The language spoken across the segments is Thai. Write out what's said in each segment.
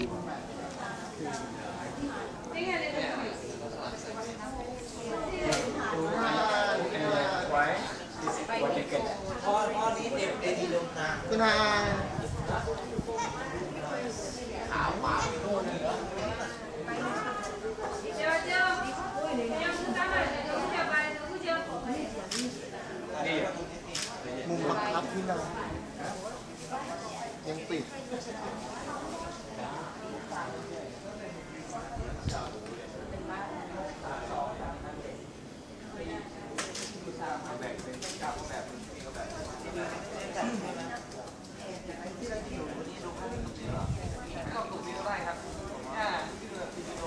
คุณฮายมุมบังคับที่นอนยังปิด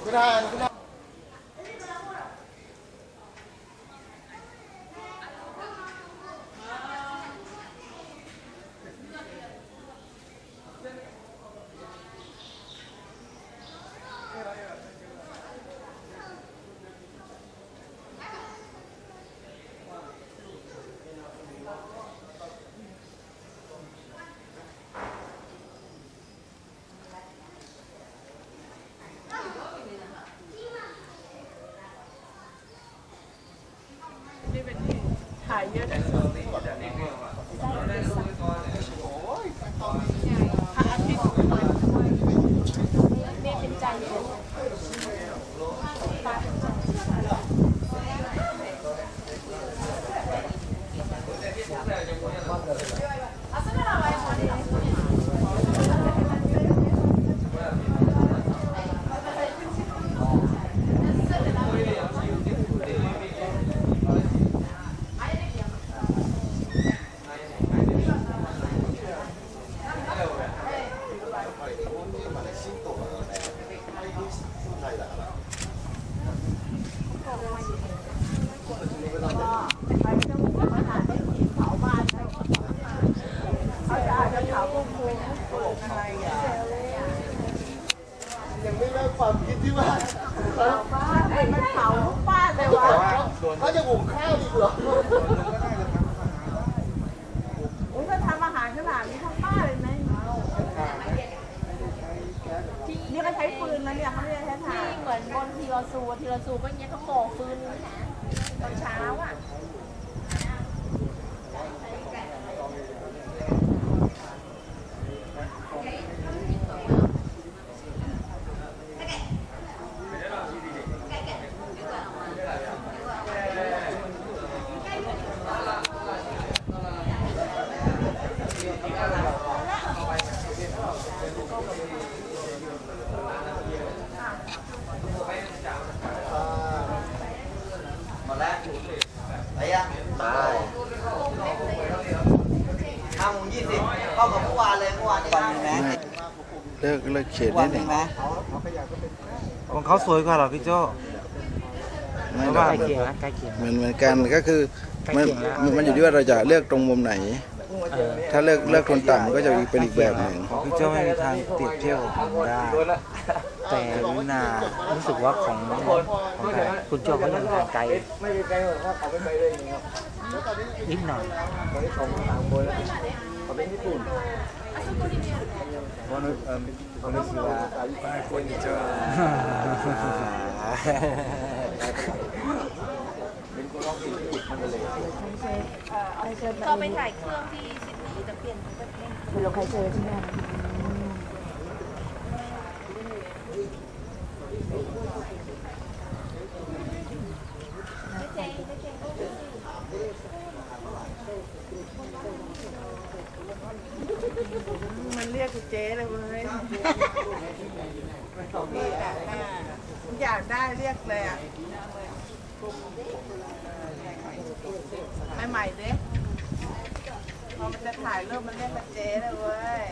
คุณฮายคุณฮา ถ่ายเยอะพระอาทิตย์นี่เป็นใจเย็น ยังไม่เลิกความคิดที่ว่าไอ้มันเผาทุกบ้านเลยวะเขาจะหุงข้าวอีกเหรออุ้ยก็ทำอาหารขนาดนี้ทั้งบ้านเลยไหมนี่ก็ใช้ฟืนนะเนี่ยเขาไม่ได้ใช้ถ่านที่เหมือนบนทีโรซูทีโรซูก็อย่างเงี้ยเขาก่อฟืนนะตอนเช้าอะ ยังไปห้าโมงยี่สิบก็เหมือนเมื่อวานเลยเมื่อวานนี่วันหนึ่งไหมเลิกเลิกเขตวันิดหนึ่งงไหมของเขาสวยกว่าเหรอพี่โจ้ไม่หรใกล้เคียงนะใกล้เคียงเหมือนเหมือนกันก็คือมันใกล้เคียงแล้วมันมันอยู่ที่ว่าเราจะเลือกตรงมุมไหน ถ้าเลือกเลือกโทนต่ำก็จะเป็นอีกแบบหนึ่งพี่โจ้ไม่มีทางเปรียบเที่ยบกับผมได้ แต่นารู้สึกว่าของของใครคุณโจ้เขายังทางไกลนิดหน่อยก็ไปถ่ายเครื่องที่ซิดนีย์แต่เปลี่ยนประเทศคือเราใครเจอที่นั่น ม่เจ๊ไม่เจ๊ก็คือมันเรียกกูเจ๊เลยเว้ยนี่แต่หน้าอยากได้เรียกเลยอะใหม่ๆเด้พอมันจะถ่ายรูปมันเรียกมาเจ๊เลยเว้ย